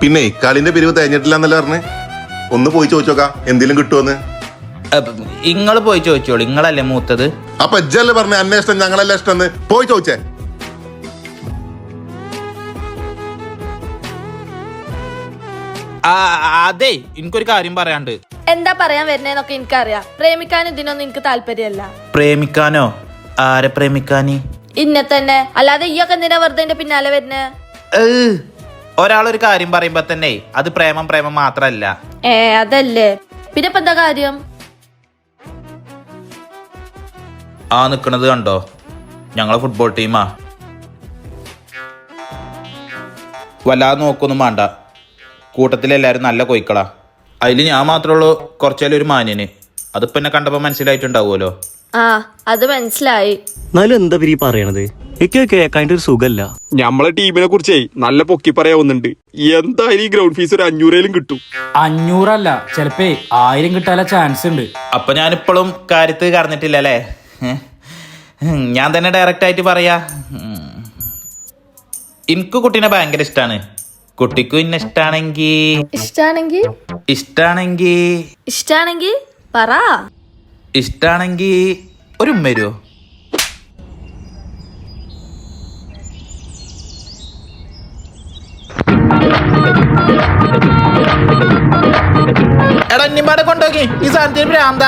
പിന്നെ കളിന്റെ പിരിവ് തേഞ്ഞിട്ടില്ല എന്നല്ല പറഞ്ഞ്? ഒന്ന് പോയി ചോദിച്ചോക്കാം എന്തെങ്കിലും കിട്ടുമെന്ന് ഇങ്ങൾ പോയി ചോദിച്ചോളൂ ഇങ്ങളല്ലേ മൂത്തത്? അപ്പൊ ഇജ്ജല്ലേ പറഞ്ഞ അന്വേഷണം ഇഷ്ടം ഞങ്ങളല്ല ഇഷ്ടം പോയി ചോദിച്ചേ. ആ, അതെ എനിക്കൊരു കാര്യം പറയാണ്ട്. എന്താ പറയാൻ വരുന്നേന്നൊക്കെ എനിക്കറിയാം. പ്രേമിക്കാൻ ഇതിനൊന്നും എനിക്ക് താല്പര്യമല്ല. പ്രേമിക്കാനോ? ആരെ പ്രേമിക്കാനി? ഇന്നെ തന്നെ. അല്ലാതെ ഈയൊക്കെ എന്തിനാ വെറുതെ പിന്നാലെ വരുന്നേ? ഏഹ്. ഒരാളൊരു കാര്യം പറയുമ്പോ തന്നെ അത് പ്രേമം പ്രേമം മാത്രല്ല. ഏ അതല്ലേ. പിന്നെ ഇപ്പൊ എന്താ കാര്യം? ആ നിക്കണത് കണ്ടോ? ഞങ്ങളെ ഫുട്ബോൾ ടീമാ വല്ലാതെ നോക്കൊന്നും വേണ്ട. കൂട്ടത്തിൽ എല്ലാരും നല്ല കൊയ്ക്കളാ. അതിൽ ഞാൻ മാത്രമുള്ളൂ കുറച്ചേലും ഒരു മാന്യന്. അതിപ്പോ എന്നെ കണ്ടപ്പോ മനസ്സിലായിട്ടുണ്ടാവുമല്ലോ. ആ അത് മനസ്സിലായി. എന്നാലും എന്താ പിരി പറയണത്? എനിക്ക് ഒരു സുഖല്ല. നമ്മളെ ടീമിനെ കുറിച്ചേ നല്ല പൊക്കി പറയാവുന്നുണ്ട്. എന്തായാലും ഈ ഗ്രൗണ്ട് ഫീസ് ഒരു അഞ്ഞൂറേലും കിട്ടും. അഞ്ഞൂറല്ല ചിലപ്പേ ആയിരം കിട്ടാനുള്ള ചാൻസ് ഉണ്ട്. അപ്പൊ ഞാനിപ്പോഴും കാര്യത്ത് കറന്നിട്ടില്ല അല്ലേ ഞാൻ തന്നെ ഡയറക്റ്റ് ആയിട്ട് പറയാ. എനിക്ക് കുട്ടീനെ ഭയങ്കര ഇഷ്ടാണ്. കുട്ടിക്കും ഇന്ന ഇഷ്ടാണെങ്കി ഇഷ്ടാണെങ്കി? ഇഷ്ടാണെങ്കി ഇഷ്ടാണെങ്കി പറ. ഇഷ്ടാണെങ്കി ഒരു ഉമ്മ വരുമോ ಎಡ ನಿಮ್ಮ ಮಡಕೊಂಡೋಗಿ ಈ ಸಾಂತಿ ಅಂದ